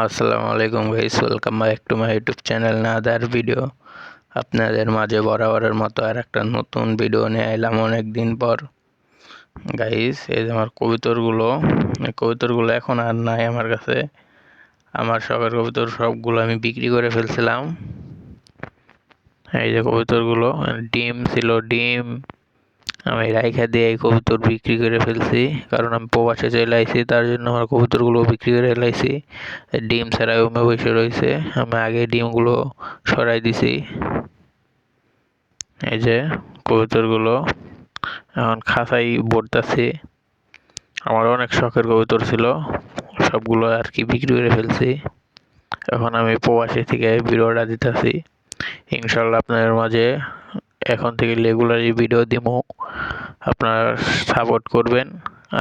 আসসালামু আলাইকুম guys welcome back to my YouTube channel another video আপনাদের মাঝে বরাবরের মতো আর একটা নতুন ভিডিও নিয়ে এলাম অনেক দিন পর। গাইস এই যে আমার কবিতরগুলো কবিতরগুলো এখন আর নাই আমার কাছে। আমার শখের কবিতর সবগুলো আমি বিক্রি করে ফেলছিলাম। এই যে কবিতরগুলো ডিম ছিল ডিম। আমি রাইখা দিয়ে এই কবুতর বিক্রি করে ফেলছি, কারণ আমি প্রবাসে চলে আইছি, তার জন্য আমার কবুতরগুলো বিক্রি করে ফেলাইছি। ডিম ছাড়া ওমে বসে রয়েছে, আমি আগে ডিমগুলো সরাই দিছি। এই যে কবুতরগুলো, এখন খাঁচাই ভরতাছি আমার অনেক শখের কবুতর ছিল, সবগুলো আর কি বিক্রি করে ফেলছি। এখন আমি প্রবাসী থেকে ভিডিওটা দিতেছি। ইনশাল্লাহ আপনাদের মাঝে এখন থেকে রেগুলারই ভিডিও দিব আপনারা সাপোর্ট করবেন।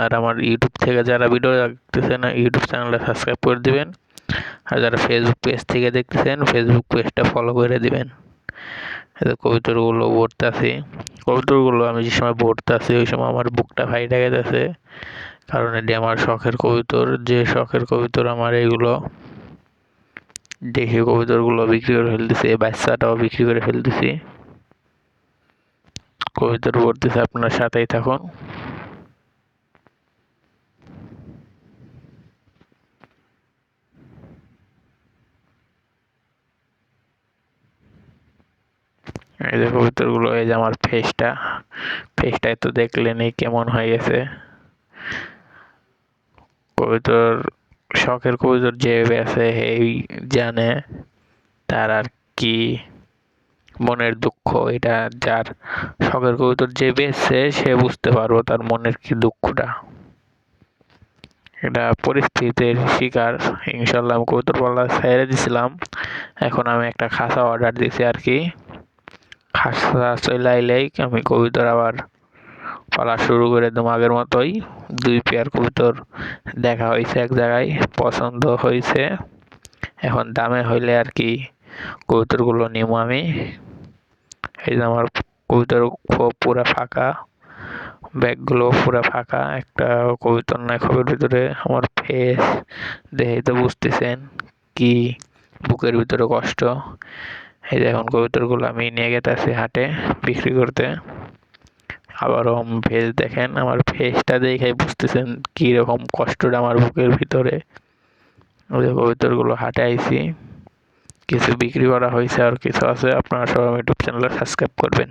আর আমার ইউটিউব থেকে যারা ভিডিও দেখতেছেন ইউটিউব চ্যানেলটা সাবস্ক্রাইব করে দিবেন। আর যারা ফেসবুক পেজ থেকে দেখতেছেন ফেসবুক পেজটা ফলো করে দিবেন। কবিতরগুলো ভরতে আছি কবিতরগুলো আমি যে সময় ভরতে আছি ওই সময় আমার বুকটা ফাইটা গেছে। কারণ এটি আমার শখের কবিতর, যে শখের কবিতর আমার এইগুলো দেখে কবিতরগুলো বিক্রি করে ফেলতেছি, বাচ্চাটাও বিক্রি করে ফেলতেছি। কবিতার পড়তেছে আপনার সাথেই থাকুন। এই যে কবিতরগুলো এই যে আমার ফেসটা ফেসটাই তো দেখলেনই কেমন হয়ে গেছে। কবিতর, শখের কবিতর যে আছে এই জানে তার আর কি মনের দুঃখ, এটা যার শখের কবুতর যে বেচছে, সে বুঝতে পারব তার মনের কি দুঃখটা। এটা পরিস্থিতির শিকার ইনশাল্লাহ আমি কবুতর পাল্লা ছেড়ে দিছিলাম। এখন আমি একটা খাসা অর্ডার দিছি আর কি। খাসা চলে আমি কবুতর আবার পালা শুরু করে দেবো আগের মতোই। দুই পেয়ার কবুতর দেখা হয়েছে এক জায়গায়, পছন্দ হয়েছে। এখন দামে হইলে আর কি কবুতরগুলো নিবো আমি। এই যে আমার কবিতার পুরা ফাঁকা, ব্যাগগুলো পুরা ফাঁকা, একটা কবিতার খবের ভিতরে আমার ফেস দেখে তো বুঝতেছেন কি বুকের ভিতরে কষ্ট। এই যে এখন কবিতরগুলো আমি নিয়ে গেতেছি হাটে বিক্রি করতে। আবারও ফেস দেখেন, আমার ফেসটা দেখে বুঝতেছেন কীরকম কষ্টটা আমার বুকের ভিতরে। ওই কবিতরগুলো হাটে আইছি। কিছু বিক্রি করা হয়েছে আর কিছু আছে আপনারা সবাই ইউটিউব চ্যানেলে সাবস্ক্রাইব করবেন।